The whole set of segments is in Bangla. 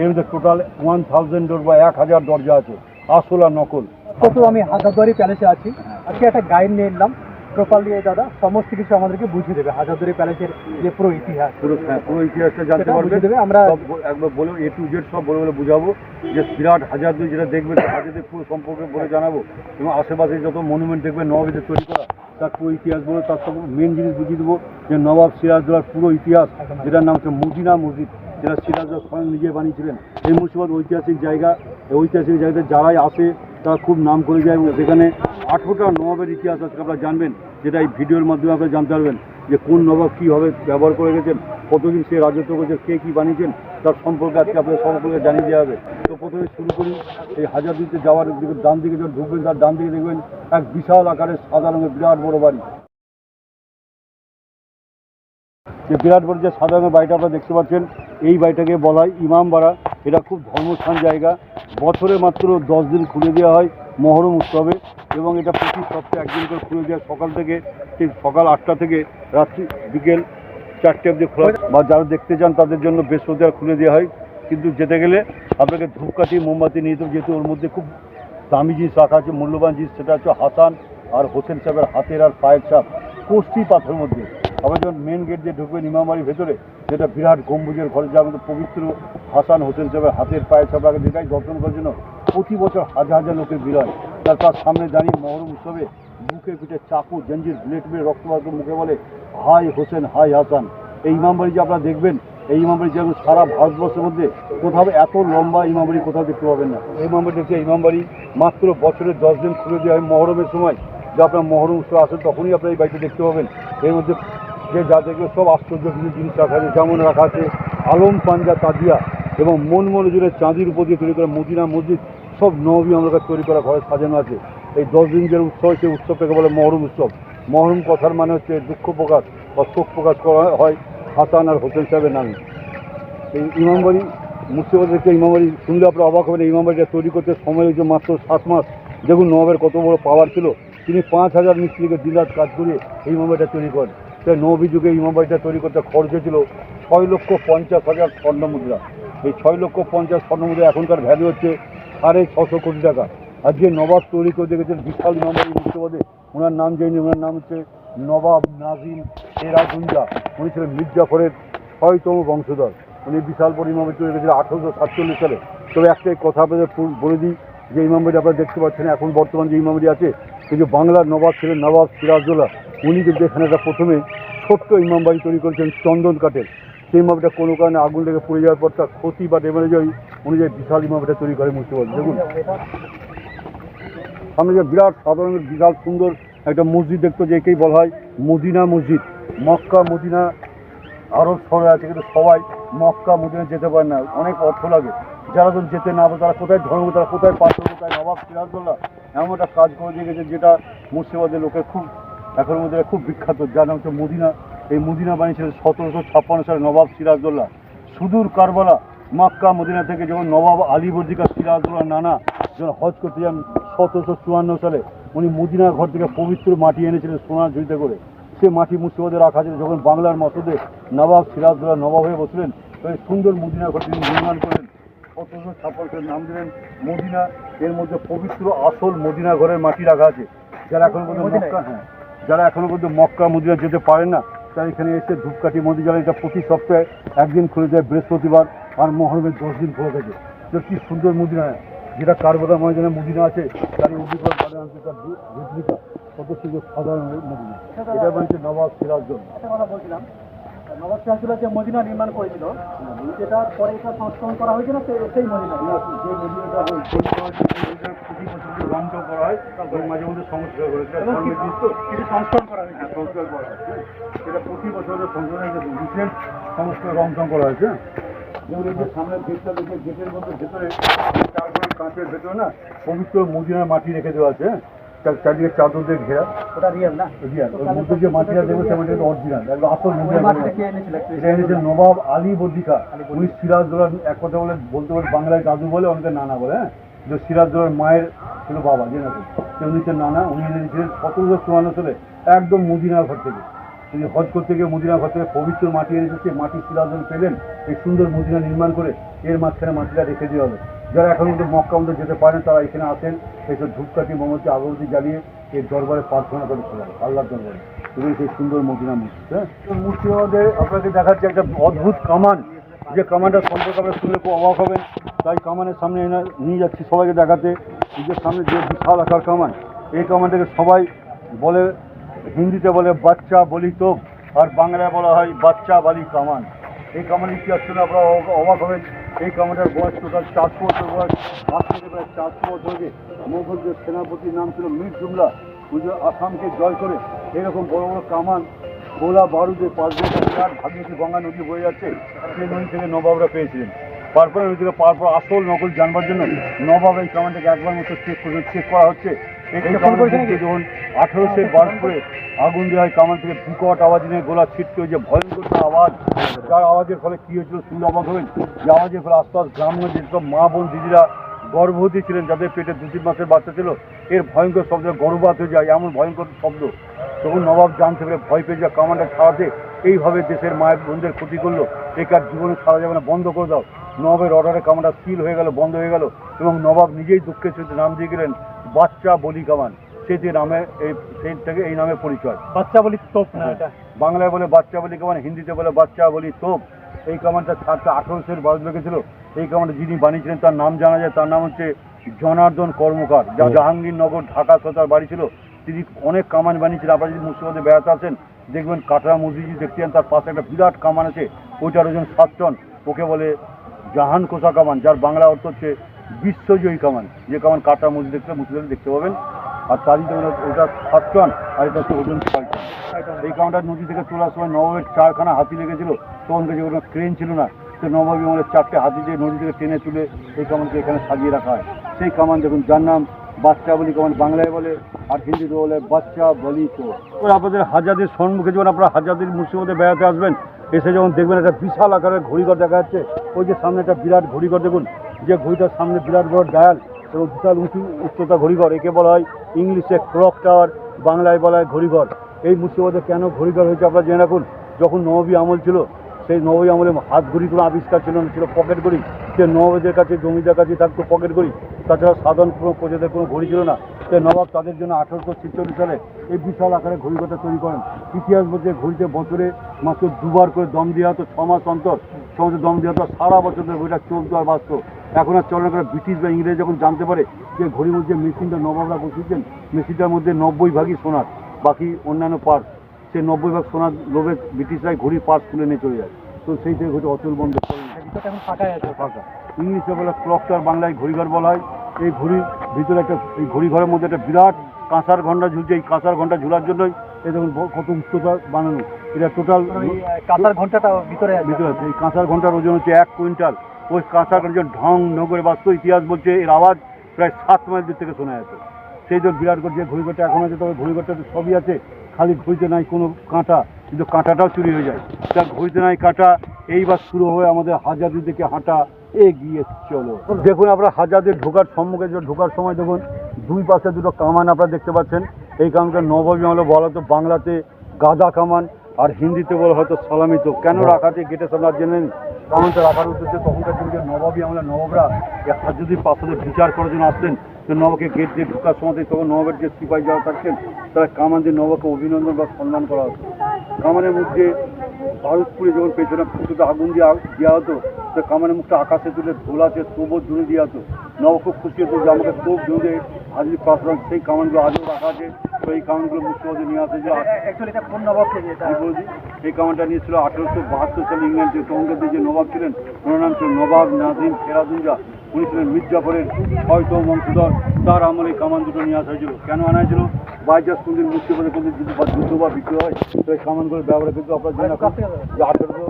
এর মধ্যে টোটাল ওয়ান থাউজেন্ড ডোর বা এক হাজার দরজা আছে আসল আর নকল। তো আমি হাজারদুয়ারি প্যালেসে আছি। আজকে একটা গাইড নিয়ে এলাম। প্রপারলি দাদা সমস্ত কিছু আমাদেরকে বুঝিয়ে দেবে। হাজারদুয়ারি প্যালেসের যে পুরো ইতিহাস। পুরো হ্যাঁ, পুরো ইতিহাসটা জানতে পারবে। দেবে। আমরা একবার বলে এ টু জেড সব বলে বলে বুঝাবো। যে বিরাট হাজার দুই যেটা দেখবেন হাজারদের পুরো সম্পর্কে বলে জানাব। এবং আশেপাশে যত মনুমেন্ট দেখবেন নবাবীদের তৈরি করা তার পুরো ইতিহাস বলে তার সব মেন জিনিস বুঝিয়ে দেবো। যে নবাব সিরাজদৌলার পুরো ইতিহাস যেটার নাম হচ্ছে মদিনা মসজিদ। যেটা সিরাজদৌলা স্বয়ং নিজে বানিয়েছিলেন, এই মুর্শিদাবাদ ঐতিহাসিক জায়গা, এই ঐতিহাসিক জায়গাতে যারাই আসে, তারা খুব নাম করে যায় এবং সেখানে আঠেরোটা নবাবের ইতিহাস আজকে আপনারা জানবেন, যেটা এই ভিডিওর মাধ্যমে আপনারা জানতে পারবেন যে কোন নবাব কীভাবে ব্যবহার করে গেছেন, কতদিন সে রাজত্ব করেছে, কে কী বানিয়েছেন, তার সম্পর্কে আজকে আপনাদের সম্পর্কে জানিয়ে দেওয়া হবে। তো প্রথমে শুরু করি, এই হাজার দিতে যাওয়ার দিকে ডান দিকে যখন ঢুকবেন, তার ডান দিকে দেখবেন এক বিশাল আকারের সাদা রঙের বিরাট বড় বাড়ি। যে বিরাট বড় যে রঙের বাড়িটা আপনারা দেখতে পাচ্ছেন, এই বাড়িটাকে বলা হয় ইমামবাড়া। এটা খুব ধর্মস্থান জায়গা। বছরে মাত্র দশ দিন খুলে দেওয়া হয় মহরম উৎসবে এবং এটা প্রতি সপ্তাহে একদিন করে খুলে দেওয়া সকাল থেকে ঠিক সকাল আটটা থেকে রাত্রি বিকেল চারটে অবধি খোলা বা যারা দেখতে চান তাদের জন্য বৃহস্পতিবার খুলে দেওয়া হয়। কিন্তু যেতে গেলে আপনাকে ধূপকাঠি, মোমবাতি নিয়ে যেতে যেহেতু ওর মধ্যে খুব দামি জিনিস রাখা আছে, মূল্যবান জিনিস, সেটা হচ্ছে হাসান আর হোসেন সাহেবের হাতের আর পায়ের ছাপ। কোষ্টি পাথরের মধ্যে। আবার যখন মেন গেট দিয়ে ঢুকবেন ইমামবাড়ির ভেতরে। যেটা বিরাট গম্বুজের ঘরে যার মধ্যে পবিত্র হাসান হোসেন সাহেবের হাতের পায়ের ছাপ যেটাই দর্শন করার জন্য প্রতি বছর হাজার হাজার লোকের হয়। তার তার সামনে দাঁড়িয়ে মহরম উৎসবে বুকে পিঠে চাকু, জঞ্জির ব্লেড মেরে রক্তপাত মুখে বলে, হাই হোসেন, হাই হাসান। এই ইমামবাড়ি যে আপনারা দেখবেন, এই ইমামবাড়ি যেমন সারা ভারতবর্ষের মধ্যে, কোথাও এত লম্বা ইমামবাড়ি কোথাও দেখতে পাবেন না। এই ইমামবাড়ি দেখছি ইমামবাড়ি, মাত্র বছরের দশ দিন খুলে দেওয়া হয় মহরমের সময়। যে আপনার মহরম উৎসব আসেন, তখনই আপনার এই বাড়িটা দেখতে পাবেন। এর মধ্যে যে যা দেখবে সব আশ্চর্য কিছু জিনিস রাখা আছে। যেমন রাখা আছে আলম, পাঞ্জা, তাজিয়া এবং মন মনোজুরের চাঁদির উপর দিয়ে তৈরি করা মদিনা মসজিদ, সব নবী আমরা কাছে তৈরি করা ঘরে সাজানো আছে। এই দশ দিন যে উৎসব সেই উৎসবটাকে বলে মহরম উৎসব। মহরম কথার মানে হচ্ছে দুঃখ প্রকাশ বা শোক প্রকাশ করা হয় হাসান আর হোসেন সাহেবের নামে। এই ইমামবাড়ি মুর্শিদাবাদের ইমামবাড়ি শুনলে আপনার অবাক হবেন ইমামবাড়িটা তৈরি করতে সময় হয়েছে মাত্র সাত মাস। দেখুন নবাবের কত বড় পাওয়ার ছিল। তিনি পাঁচ হাজার মিস্ত্রিকে দিনরাত কাজ করে এই ইমামবাড়িটা তৈরি করেন। তাই নবী যুগে এই ইমামবাড়িটা তৈরি করতে খরচ হয়েছিল ছয় লক্ষ পঞ্চাশ হাজার স্বর্ণ মুদ্রা। এই ছয় লক্ষ পঞ্চাশ স্বর্ণ মুদ্রা এখনকার ভ্যালু হচ্ছে সাড়ে ছশো কোটি টাকা। আর যে নবাব তৈরি করে দেখেছেন বিশাল ইমামবাড়ি মুর্শিদাবাদে ওনার নাম জানি ওনার নাম হচ্ছে নবাব নাজিম সেরাগুঞ্জা উনি ছিলেন মির্জাফরের ছয়তম বংশধর। উনি বিশাল বড় ইমামবাড়ি তৈরি করেছিলেন আঠেরোশো সাতচল্লিশ সালে। তবে একটাই কথা আপনাদের বলে দিই, যে ইমামবাড়ি আপনারা দেখতে পাচ্ছেন, এখন বর্তমান যে ইমামবাড়ি আছে কিন্তু বাংলার নবাব ছিলেন নবাব সিরাজদৌল্লা উনি কিন্তু এখানে একটা প্রথমে ছোট্ট ইমামবাড়ি তৈরি করেছেন চন্দন কাঠের। সেই ইমামটা কোনো কারণে আগুন লেগে পড়ে যাওয়ার পর তার ক্ষতি বা ড্যামেজ হয় অনুযায়ী বিশাল ইমামটা তৈরি করে মুর্শিদাবাদ। দেখুন। সামনে যে বিরাট সাধারণ বিশাল সুন্দর একটা মসজিদ দেখতো যে একেই বলা হয় মদিনা মসজিদ। মক্কা, মদিনা আরব শহরে আছে কিন্তু সবাই মক্কা, মদিনা যেতে পারে না। অনেক অর্থ লাগে। যারা তো যেতে না তারা কোথায় ধর্ম, তারা কোথায় পাত্র, কোথায় নবাব সিরাজদৌল্লা এমন একটা কাজ করে দিয়ে গেছে যেটা মুর্শিদাবাদের লোকের খুব এখন মধ্যে খুব বিখ্যাত। যার নাম হচ্ছে মদিনা। এই মদিনা বানিয়েছিলেন সতেরোশো ছাপ্পান্ন সালে নবাব সিরাজদৌল্লা সুদূর কারবালা, মাক্কা মদিনা থেকে যখন নবাব আলী বর্দিকা সিরাজদৌল্লা নানা যখন হজ করতে যান, সতেরোশো চুয়ান্ন সালে উনি মদিনা ঘর থেকে পবিত্র মাটি এনেছিলেন সোনার ঝুড়িতে করে। সে মাটি মুর্শিদাবাদে রাখা ছিল যখন বাংলার মসদে নবাব সিরাজদৌল্লা নবাব হয়ে বসলেন সুন্দর মদিনা ঘর তিনি নির্মাণ করেন। সতেরোশো ছাপ্পান্ন সালে নাম দিলেন মদিনা। এর মধ্যে পবিত্র আসল মদিনা ঘরের মাটি রাখা আছে। যারা এখনও পর্যন্ত মক্কা হ্যাঁ। যারা এখনও পর্যন্ত মক্কা মদিনা যেতে পারেন না তারা এখানে এসে ধূপকাঠি মন্দির যারা এটা প্রতি সপ্তাহে একদিন খুলে যায় বৃহস্পতিবার আর মহরমের দশ দিন খুলে থাকে। তো কি সুন্দর মদিনা যেটা কারবাদা ময়দানে মদিনা আছে তার অভিজ্ঞতা বাদে আছে তার কত সুন্দর সাধারণ মদিনা। এটা বলছে নবাব একটা কথা বলছিলাম নবাব সিরাজুল্লাহ যে মদিনা নির্মাণ করেছিল। সেটার পরে এটা সংস্করণ করা হয়েছে না সেই মদিনা। যে মদিনাটা করা বছর যে রংটা করা হয় এবং মাঝে মধ্যে সংস্কার সঙ্গে কিছু সংস্করণ করা হয়েছে। হ্যাঁ, সংস্কার করা হয়েছে। এটা প্রতি বছরের সংশোধনের রিসেন্ট সংস্কার রং টং করা হয়েছে। যেমন এই যে সামনের গেটটা দেখে গেটের মধ্যে ভেতরে চারগুলো কাঁচের ভেতরে না পবিত্র মদিনার মাটি রেখে দেওয়া আছে হ্যাঁ? চারদিকে চাদর দিয়ে ঘেরা ওটা রিয়েল না? রিয়াল ওর মধ্যে যে মাটিটা দেবো অরিজিনাল একদম আসল এটা এনেছে নবাব আলী বর্দিকা উনি সিরাজদৌলার এক কথা বলে বলতে পারে বাংলায় দাদু বলে অনেকে নানা বলে হ্যাঁ? যে সিরাজদৌলার মায়ের ছিল বাবা জেনে সে উনি নানা উনি এনেছিলেন সতেরোশো চুয়ান্ন সালে একদম মদিনা ঘর থেকে। তিনি হজ করতে গিয়ে মদিনা ঘর থেকে পবিত্র মাটি এনেছে সেই মাটি শিলাদল পেলেন এই সুন্দর মদিনা নির্মাণ করে এর মাঝখানে মাটিটা রেখে দেওয়া হলো যারা এখন মক্কা মধ্যে যেতে পারেন তারা এখানে আসেন এইসব ধূপকাঠি, মোমবাতি, আগরবাতি জ্বালিয়ে এই দরবারে প্রার্থনা করে চলে যায় আল্লাহর দরবারে। এবং সেই সুন্দর মদিনা মূর্তি হ্যাঁ? মূর্তি মধ্যে আপনাকে দেখাচ্ছে একটা অদ্ভুত কামান, যে কামানটা সম্পর্কে আপনারা শুনলে খুব অবাক হবেন। তাই কামানের সামনে এনে নিয়ে যাচ্ছি সবাইকে দেখাতে। নিজের সামনে যে বিশাল আকার কামান, এই কামানটাকে সবাই বলে, হিন্দিতে বলে বাচ্চা বলি তো আর বাংলায় বলা হয় বাচ্চা বালি কামান। এই কামানের ইতিহাস শুনে আপনারা অবাক হবেন। এই কামানটার বয়স টোটাল চারশো বছর বয়স আজ থেকে প্রায় চারশো বছর আগে মোগলদের সেনাপতির নাম ছিল মীর জুমলা। পুজো আসামকে জয় করে এরকম বড় বড় কামান গোলা বারুদের পাঁচ বছর বিরাট গঙ্গা নদী বয়ে যাচ্ছে, সেই নদী থেকে নবাবরা পেয়েছিলেন। তারপরে ওই থেকে পাওয়ার পর আসল নকল জানবার জন্য নবাব এই কামানটাকে একবার মতো চেক করে চেক করা হচ্ছে। যখন আঠেরোশো বার্ষ করে আগুন দেওয়া হয় কামান থেকে বিকট আওয়াজ নিয়ে গোলা ছিটকে যে ভয়ঙ্কর আওয়াজ যার আওয়াজের ফলে কি হয়েছিল শুনলে অবাক হবেন? যে আওয়াজের ফলে আস্তে গ্রামের যেসব মা বোন দিদিরা গর্ভবতী ছিলেন যাদের পেটে দু তিন মাসের বাচ্চা ছিল এর ভয়ঙ্কর শব্দ গর্ভপাত হয়ে যায় এমন ভয়ঙ্কর শব্দ। তখন নবাব জানতে পেরে ভয় পেয়ে যা কামানটা ছাড়াতে এইভাবে দেশের মায়ের বোনদের ক্ষতি করল। একার জীবনে ছাড়া যাবে না বন্ধ করে দাও। নবাবের অর্ডারে কামানটা সিল হয়ে গেল বন্ধ হয়ে গেল। এবং নবাব নিজেই দুঃখের সাথে নাম দিয়ে গেলেন বাচ্চা বলি কামান সেটি নামে এই সেই থেকে এই নামে পরিচয়। বাচ্চা বলি তোপ না এটা? বাংলায় বলে বাচ্চা বলি কামান হিন্দিতে বলে বাচ্চা বলি তোপ। এই কামানটা ছাড়তে আঠারোশোর বয়স লেগেছিল এই কামানটা যিনি বানিয়েছিলেন তার নাম জানা যায় তার নাম হচ্ছে জনার্দন কর্মকার। যা জাহাঙ্গীরনগর ঢাকা তার বাড়ি ছিল তিনি অনেক কামান বানিয়েছিলেন। আপনারা যদি মুর্শিদাবাদে বেড়াতে আসেন দেখবেন কাটরা মসজিদ দেখতেন তার পাশে একটা বিরাট কামান আছে ওইটার ওজন সাত টন। ওকে বলে জাহান কোষা কামান যার বাংলা অর্থ হচ্ছে বিশ্বজয়ী কামান। যে কামান কাটরা মসজিদ দেখতে মুর্শিদাবাদে দেখতে পাবেন। আর তারই জন্য ওটা সাত টন, আর এটা হচ্ছে ওজন ছয় টন। এই কামানটা নদী থেকে তোলার সময় নবাবের চারখানা হাতি লেগেছিল। তখন কাছে ওটা ক্রেন ছিল না। তো নবাবী আমাদের চারটে হাতি দিয়ে নদী থেকে টেনে তুলে এই কামানকে এখানে সাজিয়ে রাখা হয়। সেই কামান দেখুন, যার নাম বাচ্চা বলি কামান। বাংলায় বলে আর হিন্দিতে বলে বাচ্চা বলি তো আপনাদের হাজাদের সম্মুখে যখন আপনারা হাজাদের মুর্শিদাবাদে বেড়াতে আসবেন, এসে যখন দেখবেন একটা বিশাল আকারের ঘড়িঘর দেখা যাচ্ছে। ওই যে সামনে একটা বিরাট ঘড়িঘর দেখুন যে ঘড়িটার সামনে বিরাট বড় ডায়াল এবং বিশাল উঁচু উচ্চতা ঘড়িঘর, একে বলা হয় ইংলিশে ক্লক টাওয়ার, বাংলায় বলা হয় ঘড়িঘর। এই মুর্শিদাবাদে কেন ঘড়িঘর হয়েছে আপনারা জেনে রাখুন? যখন নবী আমল ছিল, সেই নবী আমলে হাত ঘড়ি কোনো আবিষ্কার ছিল না, ছিল পকেট ঘড়ি। সে নবাবদের কাছে, জমিদার কাছে থাকতো পকেট ঘড়ি। তাছাড়া সাধারণ কোনো প্রজাদের কোনো ঘড়ি ছিল না। সে নবাব তাদের জন্য আঠারোশো ছিচল্লিশ সালে এই বিশাল আকারে ঘড়িঘরটা তৈরি করেন। ইতিহাস বলতে ঘড়িতে বছরে মাত্র দুবার করে দম দেওয়া হতো, ছ মাস অন্তর। সমস্ত দম দেওয়া হতো, সারা বছর ধরে ঘড়িটা চলতো আর বাঁচত। এখন আর চলে করে ব্রিটিশ বা ইংরেজ যখন জানতে পারে যে ঘড়ির মধ্যে মেশিনটা নবাবরা বসিয়েছেন মেশিনটার মধ্যে নব্বই ভাগই সোনার বাকি অন্যান্য পার্ট সে নব্বই ভাগ সোনার লোভে ব্রিটিশরাই ঘড়ির পার্স তুলে নিয়ে চলে যায়। তো সেই থেকে ঘড়ি অচল বন্ধ আছে। ফাঁকা। ইংলিশে বলে ক্লকটার বাংলায় ঘড়িঘর বলা হয়। এই ঘড়ির ভিতরে একটা এই ঘড়িঘরের মধ্যে একটা বিরাট কাঁসার ঘণ্টা ঝুলছে। এই কাঁসার ঘণ্টা ঝুলার জন্যই এই দেখুন কত উচ্চতা বানানো। এটা টোটাল আহ, কাঁসার ঘন্টাটা ভিতরে ভিতরে আছে। এই কাঁসার ঘণ্টার ওজন হচ্ছে এক কুইন্টাল ওই ঘণ্টা যখন ঢং নগরে বাস্তব ইতিহাস বলছে, এর আওয়াজ প্রায় সাত মাইল দূর থেকে শোনা যাচ্ছে। সেই জন্য বিরাট করে যে ঘড়িঘরটা এখন আছে, তবে ঘড়িঘরটাতে সবই আছে। খালি ঘড়িতে নাই কোনো কাঁটা, কিন্তু কাঁটাটাও চুরি হয়ে যায়। তা ঘড়িতে নাই কাঁটা, এইবার শুরু হয়ে আমাদের হাজারি দিকে হাঁটা, এগিয়ে চলো। দেখুন আপনারা হাজারদের ঢোকার সম্মুখে যে ঢোকার সময় দেখুন, দুই পাশে দুটো কামান আপনারা দেখতে পাচ্ছেন। এই কামানটা নবমী হলো, বলা হতো বাংলাতে গাদা কামান। আর হিন্দিতে বলা হয়তো সালামি তো। কেন রাখাতে গেটে সামনে জেনে কামানটা রাখার উদ্দেশ্যে? তখনকার দিনকে নবাবী আমলে নবাবরা এই হাজাদের পাশে বিচার করার জন্য আসতেন তো নবাবকে গেট দিয়ে ঢোকার সময় তখন নবাবের যে সিপাহী যারা থাকতেন তারা কামান দিয়ে নবাবকে অভিনন্দন বা সম্মান করা হতো কামানের মধ্যে ভারতপুরে যখন পেছনে ফুটোতে আগুন দিয়ে দেওয়া হতো তো কামানের মুখটা আকাশে তুলে ধোলাতে তোবর ধরে দেওয়া হতো। নব খুব খুশি হতো যে আমাকে তোপ ধরে হাজির পাশলাম সেই কামানগুলো আজও রাখা আছে। তো এই কামানগুলো মুখ্যমন্ত্রী নিয়ে আসে যে বলছি? এই কামানটা নিয়েছিল আঠারোশো বাহাত্তর সালে ইংল্যান্ডের তখনকার যে নবাব ছিলেন ওনার নাম ছিল নবাব নাজিম ফেরাদুল্লাহ উনি ছিলেন মির্জাফরের ছয়তম বংশধর। তার আমলে এই কামান দুটো নিয়ে আসা হয়েছিল। কেন আনা হয়েছিল? বাইজাস কোনদিন কোনদিন যুদ্ধ বা যুদ্ধ বা বিক্রি হয় তো এই কামানগুলো ব্যবহার কিন্তু আপনার জন্য যে আঠারোশো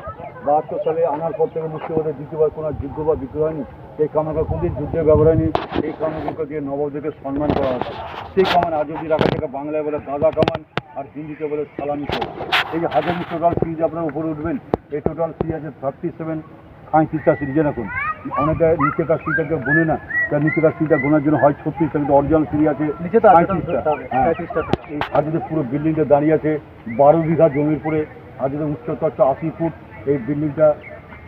বাহাত্তর সালে আনার পর থেকে মুর্শিদাবাদের দ্বিতীয়বার কোনো যুদ্ধ বা বিক্রি হয়নি। এই কামানগুলো কোনদিন যুদ্ধে ব্যবহার হয়নি। এই কামানগুলোকে দিয়ে নবাবদেরকে সম্মান করা হতো সেই কামান আজ অব্দি রাখা থেকে বাংলায় বলে গাঁদা কামান আর হিন্দিতে বলে সালামি তো এই যে হাজারি টোটাল সিরিজ আপনার উপরে উঠবেন এই টোটাল সিরিজ আছে থার্টি সেভেন সাঁত্রিশটা সিরিজে রাখুন। অনেকে নিচেকার সিটটাকে গোনে না তার নিচেকার সিটটা গোনার জন্য হয় ছত্রিশটা কিন্তু অরিজিনাল সিঁড়ি আছে। পঁয়ত্রিশটা। হ্যাঁ। হাজিদের পুরো বিল্ডিংটা দাঁড়িয়ে আছে। বারো বিঘা জমির পরে হাজিদের উচ্চতা হচ্ছে আশি ফুট। এই বিল্ডিংটা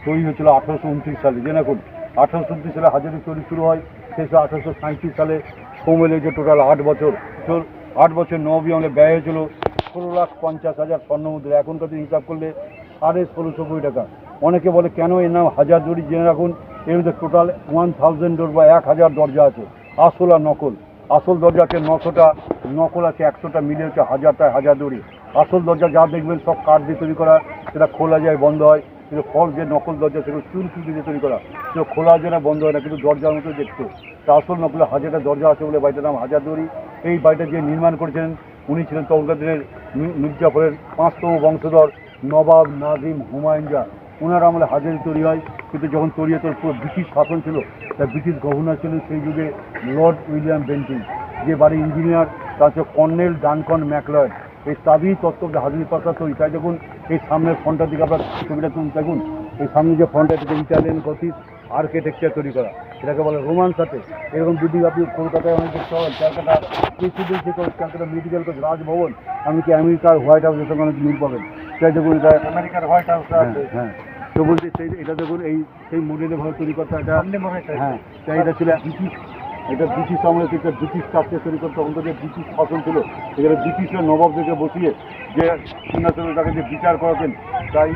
তৈরি হয়েছিল আঠারোশো উনত্রিশ সালে। যে দেখুন আঠারোশো উনত্রিশ সালে হাজারি তৈরি শুরু হয়, শেষ আঠারোশো সাঁত্রিশ সালে। সময় লেগেছে টোটাল আট বছর আট বছর নবী অঙ্গে ব্যয় হয়েছিল ষোলো লাখ পঞ্চাশ হাজার স্বর্ণ মুদ্রা। এখনকার দিন হিসাব করলে সাড়ে ষোলোশো কোটি টাকা। অনেকে বলে, কেন এর নাম হাজার দড়ি? জেনে রাখুন, এর মধ্যে টোটাল ওয়ান থাউজেন্ড ডোর বা এক হাজার দরজা আছে। আসল আর নকল। আসল দরজা আছে নশোটা, নকল আছে একশোটা, মিলে হচ্ছে হাজারটা হাজার দড়ি আসল দরজা যা দেখবেন সব কাঠ দিয়ে তৈরি করা, সেটা খোলা যায়, বন্ধ হয়। কিন্তু ফল যে নকল দরজা, সেগুলো চুন চুটি দিয়ে তৈরি করা। সেগুলো খোলা যায় না, বন্ধ হয় না, কিন্তু দরজার মতো দেখতে। তা আসল নকলে হাজারটা দরজা আছে বলে বাড়িটার নাম হাজার দড়ি এই বাড়িটা যে নির্মাণ করেছিলেন, উনি ছিলেন তখনকার দিনের মির্জাফরের পাঁচতম বংশধর নবাব নাজিম হুমায়ুন ওনার আমলে হাজারি তৈরি হয়। কিন্তু যখন তৈরি হয় পুরো ব্রিটিশ শাসন ছিল তা ব্রিটিশ গভর্নর ছিলেন সেই যুগে লর্ড উইলিয়াম বেন্টিং যে বাড়ির ইঞ্জিনিয়ার তা হচ্ছে কর্নেল ডানকন ম্যাকলয়েড। এই তাবি তত্ত্বটা হাজারি পাতা তৈরি তাই দেখুন এই সামনের ফ্রন্টটার দিকে আপনার ছবিটা তুলুন দেখুন এই সামনে যে ফ্রন্টটা থেকে ইটালিয়ান গথিক আর্কিটেকচার তৈরি করা। এটাকে বলে রোমান সাথে এরকম বিল্ডিং আপনি কলকাতায় অনেক দেখতে পাবেন Calcutta Presidency College Calcutta Medical College Raj Bhavan এমনকি আমেরিকার হোয়াইট হাউসের সঙ্গে অনেক মিল পাবেন। তাই দেখুন আমেরিকার হোয়াইট হাউস হ্যাঁ হ্যাঁ। তো বলছি সেই এটা দেখুন এই সেই মডেলে ভাবে তৈরি করতে এটা হ্যাঁ এটা ছিল ব্রিটিশ এটা ব্রিটিশ আমলে থেকে ব্রিটিশ কাজকে তৈরি করতে অন্তত যে ব্রিটিশ শাসন ছিল। এখানে ব্রিটিশের নবাবদেরকে বসিয়ে যে সিংহাসনে তাকে যে বিচার করাতেন তাই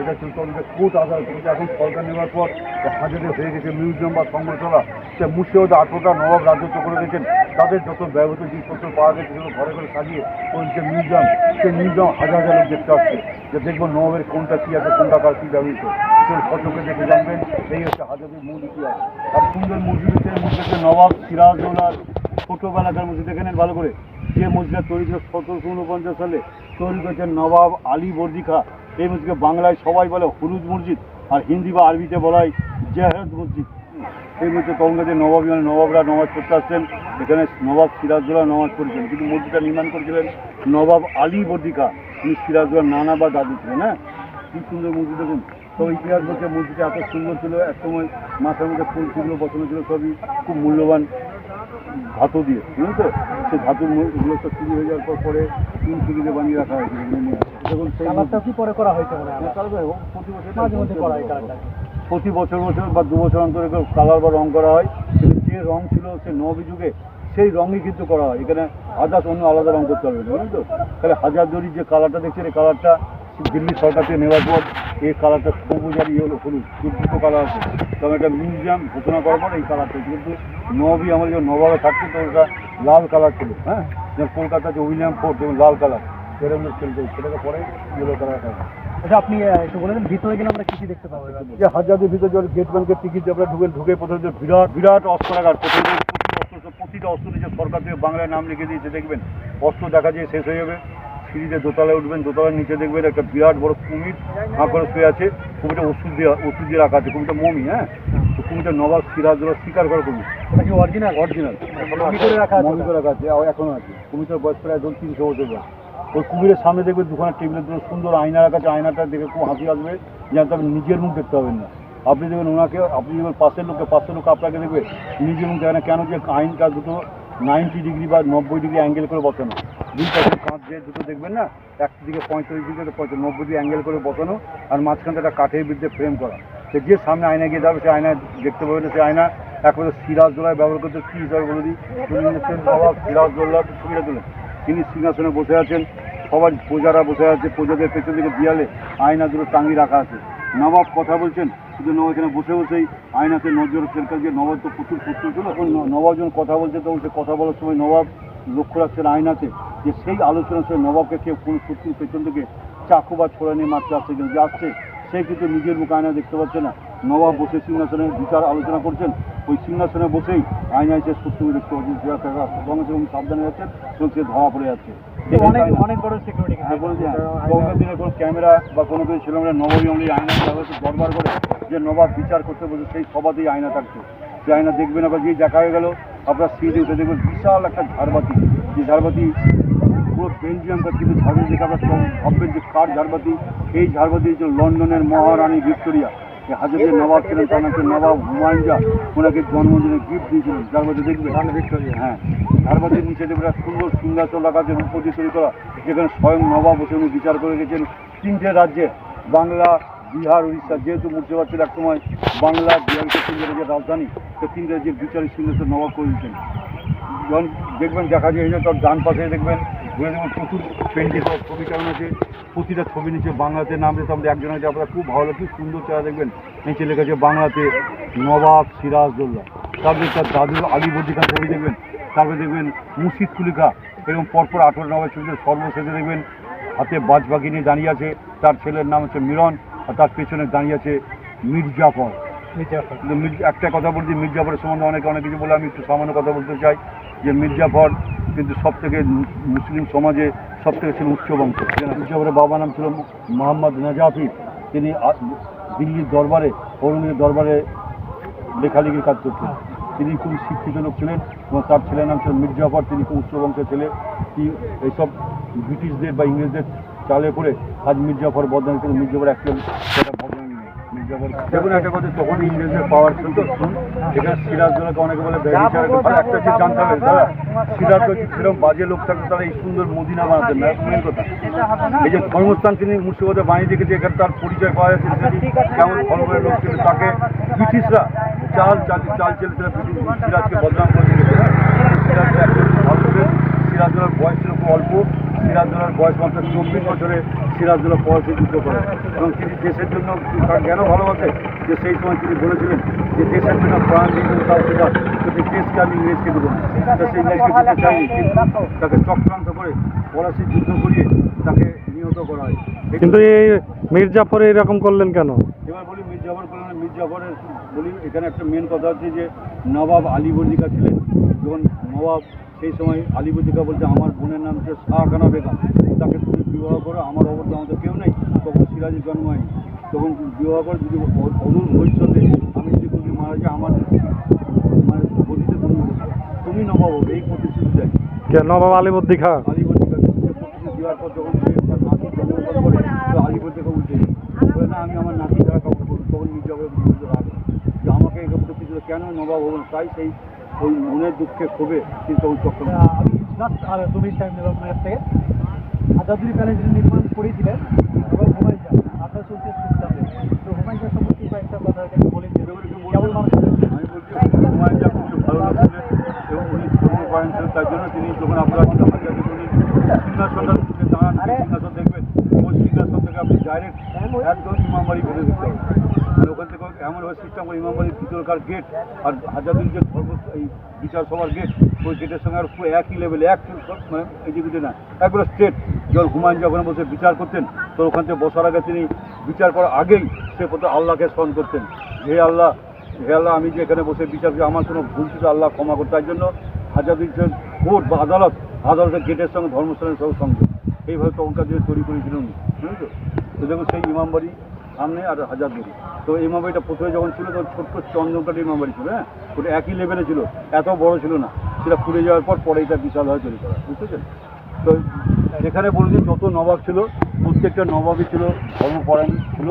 এটা ছিল তখন কোর্ট আদালত, কিন্তু এখন সরকার নেওয়ার পর হাজারে হয়ে গেছে মিউজিয়াম বা সংগ্রহশালা, সে মুর্শিদাবাদে আঠেরোটা নবাব রাজত্ব করে গেছেন। তাদের যত ব্যবহৃত জিনিসপত্র পাওয়া গেছে, সেগুলো ঘরে ঘরে সাজিয়ে ওই যে মিউজিয়াম সেই মিউজিয়াম হাজার হাজার লোক দেখতে আসছে। যে দেখব নবাবের কোনটা কী আছে, কোনটা কার কী ব্যবহৃত। সেই ফটোকে দেখে জানবেন এই হচ্ছে হাজারের মূল ইতিহাস। আর সুন্দর মসজিদে মসজিদে নবাব সিরাজদৌলার ছোটোবেলাকার মসজিদ, দেখে নেন ভালো করে। যে মসজিদটা তৈরি ছিল সতেরোশো উনপঞ্চাশ সালে, তৈরি করেছেন নবাব আলী বর্দি খা এই মসজিদকে বাংলায় সবাই বলে হলুদ মসজিদ আর হিন্দি বা আরবিতে বলা হয় মসজিদ। এই মসজিদে যে নবাব মানে নবাবরা নমাজ পড়তে আসছেন। এখানে নবাব সিরাজদৌল্লা নামাজ পড়েছেন। কিন্তু মসজিদটা নির্মাণ করেছিলেন নবাব আলী বর্দি খা উনি সিরাজদৌল্লার নানা বা দাদু ছিলেন হ্যাঁ? কি সুন্দর মসজিদ দেখুন। তো ইতিহাস বলছে মসজিদটা এত সুন্দর ছিল, এক সময় মাথার মধ্যে ফুল ছিল, বসানো ছিল সবই, খুব মূল্যবান। ধাতু দিয়ে বুঝলেন তো সেই ধাতুর সব চুরি হয়ে যাওয়ার পর পরে তিন চুরিতে বানিয়ে রাখা দেখুন কালারটাও কি পরে করা হয়েছে হয়? প্রতি বছর মাঝে মধ্যে করা কালারটা। প্রতি বছর বছর বা দু বছর অন্তরে কালার বা রং করা হয়। কিন্তু যে রং ছিল সে নবী যুগে সেই রঙই কিন্তু করা হয়। এখানে আদার্স অন্য আলাদা রং করতে হবে বুঝলেন তো? তাহলে হাজার দড়ির যে কালারটা দেখছেন এই কালারটা দিল্লি সরকার থেকে নেওয়ার পর এই কালারটা সবুজ আর ইয়ে হলো হলুদ দুটো কালার আছে। তবে একটা মিউজিয়াম ঘোষণা করার পর এই কালারটা কিন্তু নবী আমার যে নবাবে থাকছে তো ওটা লাল কালার ছিল হ্যাঁ? যেমন কলকাতা যে উইলিয়াম ফোর্ট যেমন লাল কালার। এরকম চলছে সেটাকে পরে ইয়েলো কালার আচ্ছা আপনি একটু বলে দেন ভিতরে গেলে আমরা কি কি দেখতে পাবো? এবার? যে হাজারের ভিতরে যখন গেট ব্যাংকের টিকিট আমরা ঢুকে ঢুকে প্রথমে যে বিরাট বিরাট অস্ত্রাগার প্রথমে অস্ত্র প্রতিটা অস্ত্র সরকার থেকে বাংলায় নাম লিখে দিয়েছে দেখবেন? অস্ত্র দেখা যায় শেষ হয়ে যাবে। সিঁড়িতে দোতলায় উঠবেন দোতলার নিচে দেখবেন একটা বিরাট বড় কুমির করে শুয়ে আছে। কুমিরটা ওষুধ দিয়ে ওষুধ দিয়ে রাখা আছে। কুমিরটা মমি হ্যাঁ? তো কুমিরটা নবাব সিরাজদৌল্লা শিকার করে কুমির। ওটা কি অরিজিনাল অরিজিনাল মমি করে রাখা আছে? মমি করে রাখা আছে আর এখনও আছে। কুমিরটার বয়স প্রায় ধরুন তিনশো বছর বয়স। ওই কুমিরের সামনে দেখবেন দুখানা টেবিলের দুটো সুন্দর আয়না রাখা আছে। আয়নাটা দেখে খুব হাসি আসবে যেন আপনি নিজের মুখ দেখতে পাবেন না। আপনি দেখবেন ওনাকে আপনি দেখবেন পাশের লোককে পাশের লোক আপনাকে দেখবে নিজের মুখ দেখে না। কেন যে আইনটা দুটো নাইনটি ডিগ্রি বা নব্বই ডিগ্রি অ্যাঙ্গেল করে বসানো। দুই পাশে কাঁচ দুটো দেখবেন না একদিকে পঁয়তাল্লিশ ডিগ্রি পঁয়তাল্লিশ, নব্বই ডিগ্রি অ্যাঙ্গেল করে বসানো, আর মাঝখানটা একটা কাঠের বিরুদ্ধে ফ্রেম করা। সে যে সামনে আয়না গিয়ে যাবে, সে আয়নায় দেখতে পাবে না, সে আয়না একবারে সিরাজদোলায় ব্যবহার করতে কী হিসাবে বলে দিই? তিনি হচ্ছেন ছবিটা তুলেন তিনি সিংহাসনে বসে আছেন, সবার প্রজারা বসে আছে, প্রজাদের পেছন দিকে দেয়ালে আয়না দুটো টাঙিয়ে রাখা আছে। নবাব কথা বলছেন, শুধু নবাব এখানে বসে বসেই আয়নাতে নজর ফেলকার যে নবাব তো প্রচুর প্রস্তুত ছিল। নবাব যখন কথা বলছে, তখন সে কথা বলার সময় নবাব লক্ষ্য রাখছেন আয়নাতে যে সেই আলোচনার সময় নবাবকে কেউ কোন শত্রুর পেছন থেকে চাকু বা ছোড়া নিয়ে মারতে আসছে কিন্তু যে আসছে সে কিন্তু নিজের মুখে আয়না দেখতে পাচ্ছে না। নবাব বসে সিংহাসনে বিচার আলোচনা করছেন। ওই সিংহাসনে বসেই আয়নায় সে শত্রু দেখতে পাচ্ছেন সঙ্গে সঙ্গে সাবধানে যাচ্ছেন এবং সে ধরা পড়ে যাচ্ছে। অনেক অনেক বড় সিকিউরিটি হ্যাঁ বলছি দিনে কোনো ক্যামেরা বা কোনো কিছু ছিল না নবাবী আমলে আয়না দরবার করে যে নবাব বিচার করতে বসে সেই সভাতেই আয়না থাকতো যে আয়না দেখবেন আবার যে দেখা হয়ে গেল আপনার সিটে উঠে দেখবেন বিশাল একটা ঝাড়বাতি। যে ঝাড়বাতি পুরো বেলজিয়াম কাজ কিন্তু ঝাড়বাতি দেখে আপনার ভাববেন যে কার ঝাড়বাতি? এই ঝাড়বাতি হচ্ছে লন্ডনের মহারানী ভিক্টোরিয়া। এই হাজারের নবাব ছিলেন তার নাম নবাব হুমায়ুন শাহ ওনাকে জন্মদিনে গিফট দিয়েছিলেন। যার মধ্যে দেখবে হ্যাঁ। তার মধ্যে নিচে দেখবে একটা সুন্দর সিংহাসন রাখা আছে রূপ দিয়ে তৈরি করা। যেখানে স্বয়ং নবাব বসে উনি বিচার করে গেছেন। তিনটে রাজ্যে বাংলা বিহার, উড়িষ্যা, যেহেতু মুর্শিদাবাদ ছিল একসময় বাংলা বিহারকে তিনটে রাজ্যের রাজধানী, তো তিনটে রাজ্যের বিচারের সিংহাসন নবাব করে দিয়েছেন। যখন দেখবেন দেখা যায় তার ডান পাশে দেখবেন, ঘুরে দেখবেন প্রচুর পেন্টিং ছবি কেমন আছে। প্রতিটা ছবি নিচে বাংলাতে নাম দিতে আমাদের একজন আছে, আপনারা খুব ভালো, খুব সুন্দর চেহারা দেখবেন। নিচে লেখা আছে, বাংলাতে নবাব সিরাজদৌল্লা তারপরে তার দাদু আলিবর্দি খান ছবি দেখবেন। তারপরে দেখবেন মুর্শিদ কুলিকা এরকম পরপর আঠেরো নবাব ছবিতে সর্বশেষে দেখবেন, হাতে বাজ পাখি নিয়ে দাঁড়িয়ে আছে। তার ছেলের নাম হচ্ছে মিরন। আর তার পেছনে দাঁড়িয়ে আছে মির্জাফর মির্জাফর কিন্তু একটা কথা বলছি মির্জাফরের সম্বন্ধে অনেকে অনেক কিছু বলে আমি একটু সামান্য কথা বলতে চাই যে মির্জাফর কিন্তু সব থেকে মুসলিম সমাজে সব থেকে ছিল উচ্চ বংশ। মির্জাফরের বাবা নাম ছিল মোহাম্মদ নাজাফি। তিনি দিল্লির দরবারে ঔরঙ্গজেবের দরবারে লেখালেখির কাজ করতেন। তিনি খুব শিক্ষিত লোক ছিলেন এবং তার ছেলের নাম ছিল মির্জাফর তিনি খুব উচ্চ বংশের ছেলে। এইসব ব্রিটিশদের বা ইংরেজদের চালে পড়ে আজ মির্জাফর বদনাম কিন্তু মির্জাফর অ্যাকচুয়ালি সেটা নেই। দেখুন একটা কথা, তখন ইংরেজদের পাওয়ার ছিল তো এখানে সিরাজদৌলাকে অনেকে বলে একটা যে জানতে হবে দাদা সিরাজদৌল সেরকম বাজে লোক থাকতো, তারা এই সুন্দর মদিনা বানাতেন, না? কথা। এই যে ধর্মস্থান তিনি মুর্শিদাবাদে বানিয়ে রেখেছে, এখানে তার পরিচয় পাওয়া যাচ্ছে কেমন ধর্মের লোক ছিল, তাকে ব্রিটিশরা চাল চাল চাল চেলে তারা সিরাজকে বদনাম করে দিয়েছে সিরাজদৌলার বয়স ছিল খুব অল্প। সিরাজদৌলার বয়স মাত্র চব্বিশ বছরে সিরাজদৌলা পয়সা যুদ্ধ করে। এবং তিনি দেশের জন্য তার জ্ঞান ভালোবাসে যে সেই সময় তিনি বলেছিলেন যে দেশের জন্য প্রাণ দিয়ে দেবো তাও সেটা কিন্তু দেশকে আমি ইংরেজকে দেবো তো সেই ইংরেজকে দিতে চাইনি কিন্তু তাকে চক্রান্ত করে পলাশি যুদ্ধ করিয়ে তাকে নিহত করা হয়। কিন্তু এই মির্জাফরে এরকম করলেন কেন? এবার বলি মির্জাফর করলেন মির্জাফরের বলি এখানে একটা মেন কথা হচ্ছে যে নবাব আলী আলীবর্দিকা ছিলেন। যখন নবাব সেই সময় আলীবর্দিকা বলছে আমার বোনের নাম হচ্ছে শাহখানা বেগম। তাকে তুমি বিবাহ করো আমার অবস্থা আমাদের কেউ নেই। তখন সিরাজের জন্ম হয়নি। তখন বিবাহ করে যদি অ- অদূর ভবিষ্যতে আমি যদি তুমি মারা যাই আমার মানে গতিতে তুমি তুমি নবাব হবে এই প্রতিশ্রুতি দেয়। নবাব আলীবর্দী খা আলিবর্দিকা প্রতিশ্রুতি দেওয়ার পর যখন সে তার নাতি জন্মগ্রহণ করে তো আলিবর্দিকা উল্টে বলে না আমি আমার নাতি কাউকে করব তখন রাগ যে আমাকে এই প্রতিশ্রুতি কেন নবাব হবেন? তাই সেই ওই মনের দুঃখে ক্ষোভে কিন্তু তখন চক্র আমি জাস্ট আর দু মিনিট টাইম নেব আপনার কাছ থেকে। আজাদুরি প্যালেস যিনি নির্মাণ করেছিলেন এবং হুমায়ুন শাহ আঠারোশো উনত্রিশ খ্রিস্টাব্দে তো হুমায়ুন শাহ সম্পর্কে কয়েকটা কথা একটু বলে দিন। কেমন মানুষ আমি বলছি হুমায়ুন যা খুব ভালো এবং উনি তার জন্য তিনি যখন আপনারা উনি সিংহাসনটা দাঁড়ান সিংহাসন দেখবেন। ওই সিংহাসন থেকে আপনি ডাইরেক্ট একদম ইমামবাড়ি ভেবে দেখতে ওখান থেকে এমনভাবে সিস্টেম করে ইমামবাড়ির ভিতরকার গেট আর হাজারদিন যে এই বিচার সভার গেট ওই গেটের সঙ্গে আর পুরো একই লেভেলে এক মানে এদিকে না। একবারে স্ট্রেট যখন হুমায়ুন যখন বসে বিচার করতেন, তো ওখান থেকে বসার আগে তিনি বিচার করার আগেই সে প্রথম আল্লাহকে স্মরণ করতেন। হে আল্লাহ হে আল্লাহ, আমি যে এখানে বসে বিচার করি, আমার কোনো ভুল ছিল আল্লাহ ক্ষমা করতে তার জন্য হাজারদিন কোর্ট বা আদালত, আদালতের গেটের সঙ্গে ধর্মস্থানের সঙ্গে সংযোগ। এইভাবে তখনকার দিনে তৈরি করেছিলেন বুঝেছ তো? দেখুন, সেই ইমামবাড়ি সামনে আর হাজারদুয়ারি তো ইমামবাড়িটা প্রথমে যখন ছিল, তখন ছোট্ট চন্দ্রকাটি ইমামবাড়ি ছিল হ্যাঁ? ওটা একই লেভেলে ছিল, এত বড় ছিল না। সেটা পুড়ে যাওয়ার পর পরে এটা বিশালভাবে তৈরি করা, বুঝতেছেন? তো এখানে বলছি যত নবাব ছিল, প্রত্যেকটা নবাবই ছিল ধর্মপরায়ণ ছিল।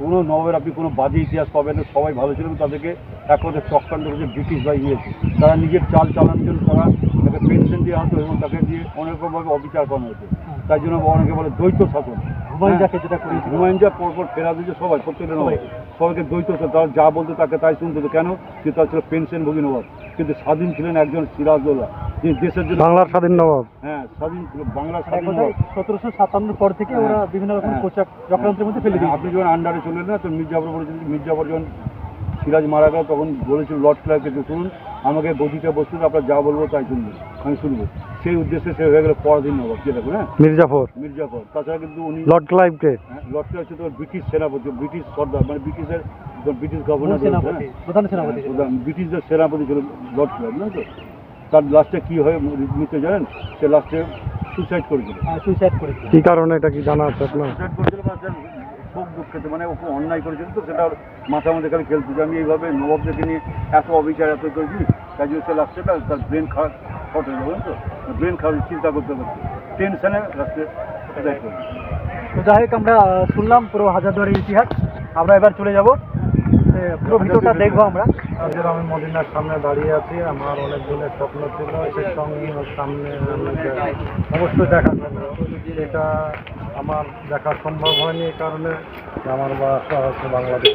কোনো নবাবের আপনি কোনো বাজে ইতিহাস পাবেন না, সবাই ভালো ছিল তাদেরকে এক কথায় চক্রান্ত করেছে ব্রিটিশ বা ইংরেজ। তারা নিজের চাল চালানোর জন্য তারা তাকে পেনশন দেওয়া হতো এবং তাকে দিয়ে অনেক রকমভাবে অবিচার করানো হতো তাই জন্য অনেকে বলে দ্বৈত শাসন। যেটা করেছিল হুমায়ুন যা পরপর ফেরা সবাই প্রত্যেকটা নবাব সবাইকে। দ্বৈত শাসন যা বলতো তাকে তাই শুনতে হতো কেন? যে তার ছিল পেনশনভোগী নবাব। কিন্তু স্বাধীন ছিলেন একজন সিরাজদৌল্লা যিনি দেশের জন্য বাংলার স্বাধীন নবাব। হ্যাঁ স্বাধীন ছিল বাংলার স্বাধীন সতেরোশো সাতান্ন পর থেকে ওরা বিভিন্ন রকম হ্যাঁ। কোচাক চক্রান্তের মধ্যে ফেলে হ্যাঁ, আপনি যখন আন্ডারে চলেন না তো মির্জাফর বলেছিলেন মির্জাফর যখন সিরাজ মারা গেল তখন বলেছিল লর্ড ক্লার্ককে যে শুনুন আমাকে গদিতে বসতে আপনার যা বলব তাই শুনব আমি শুনব। সেই উদ্দেশ্যে সে হয়ে গেল পরাধীন নবাব যেটা হ্যাঁ? মির্জাফর। মির্জাফর। তাছাড়া কিন্তু উনি লর্ড ক্লাইভকে হ্যাঁ, লর্ড হচ্ছে তো ব্রিটিশ সেনাপতি ব্রিটিশ সর্দার মানে ব্রিটিশের ব্রিটিশ গভর্নর সেনাপতি প্রধান সেনাপতি। ছিল। ব্রিটিশদের সেনাপতি ছিল লর্ড ক্লার্ক না তো? তার লাস্টে কী হয় মৃত্যু জানেন? সে লাস্টে সুসাইড করেছিল সুইসাইড করেছিল কি কারণে এটা কি জানা আছে আপনার? সুসাইড করেছিল মানে দুঃখিত মানে ও খুব অন্যায় করেছিল তো, সেটা মাথার মধ্যে খালি খেলতে যে আমি এইভাবে নবাবদেরকে নিয়ে এত অবিচার এত করেছি, তাই জন্য সে না তার ব্রেন খারাপ শর্ট তো? ব্রেন খারাপ চিন্তা করতে করতে টেনশনে লাস্টে যাই হোক, আমরা শুনলাম পুরো হাজারদুয়ারি ইতিহাস। আমরা এবার চলে যাব পুরো ভিতরটা দেখব আমরা। আজকে আমি মদিনার সামনে দাঁড়িয়ে আছি, আমার অনেক দিনের স্বপ্ন ছিল, সেই সঙ্গে সামনে অবশ্যই দেখা জন্য এটা আমার দেখা সম্ভব হয়নি এই কারণে আমার বাসা হচ্ছে বাংলাদেশ।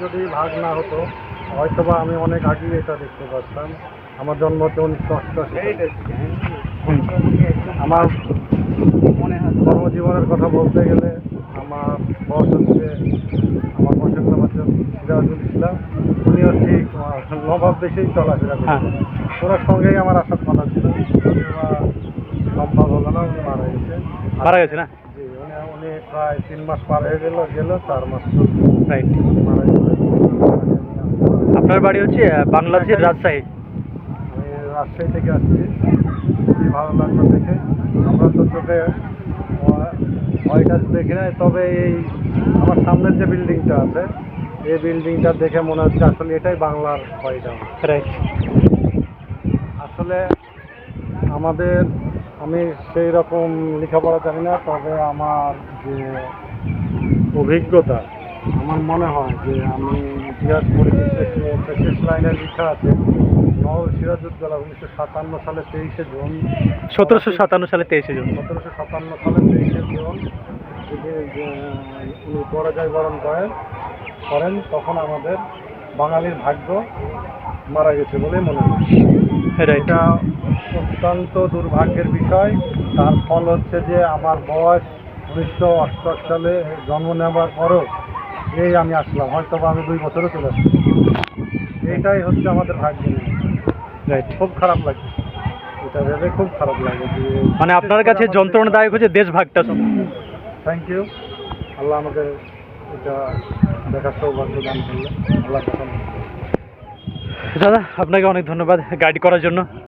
যদি ভাগ না হতো, হয়তোবা আমি অনেক আগেই এটা দেখতে পারতাম। আমার জন্ম হচ্ছে উনিশশো অষ্টআশি আমার কর্মজীবনের কথা বলতে গেলে বস আমার নাম হচ্ছে সিরাজুল ইসলাম। উনি হচ্ছে আহ, নবাব দেশেই চলাফেরা হ্যাঁ। করেন ওনার সঙ্গেই আমার আসার কথা ছিল। সম্ভব হলো না উনি মারা গেছে। মারা গেছে না? জি উনি উনি প্রায় তিন মাস পার হয়ে গেল গেল চার মাস রাইট মারা গেছে। আপনার বাড়ি হচ্ছে বাংলাদেশের রাজশাহী? আমি রাজশাহী থেকে আসছি। খুবই ভালো লাগল দেখে। আমরা তো চোখে হাউস দেখি নাই তবে এই আমার সামনের যে বিল্ডিংটা আছে এই বিল্ডিংটা দেখে মনে হচ্ছে আসলে এটাই বাংলার হাউস রাইট আসলে আমাদের আমি সেই রকম লেখাপড়া জানি না তবে আমার যে অভিজ্ঞতা আমার মনে হয় যে আমি ইতিহাস শেষ লাইনে লেখা আছে। সিরাজউদ্দৌলা উনিশশো সাতান্ন সালে তেইশে জুন। সতেরোশো সাতান্ন সালে তেইশে জুন। সতেরোশো সাতান্ন সালে তেইশে জুন উনি পরাজয় বরণ করেন করেন তখন আমাদের বাঙালির ভাগ্য মারা গেছে বলে মনে হয়। এটা অত্যন্ত দুর্ভাগ্যের বিষয়। তার ফল হচ্ছে যে আমার বয়স উনিশশো অষ্টআশি সালে জন্ম নেওয়ার পরও এই আমি আসলাম। হয়তো বা আমি দুই বছরও চলে এইটাই হচ্ছে আমাদের ভাগ্য। রাইট খুব খারাপ লাগে। এটা ভেবে খুব খারাপ লাগে যে মানে আপনার কাছে যন্ত্রণাদায়ক হচ্ছে দেশ ভাগটা থ্যাংক ইউ আল্লাহ আমাকে এটা দেখার সৌভাগ্য দান করলে আল্লাহ দাদা আপনাকে অনেক ধন্যবাদ গাইড করার জন্য।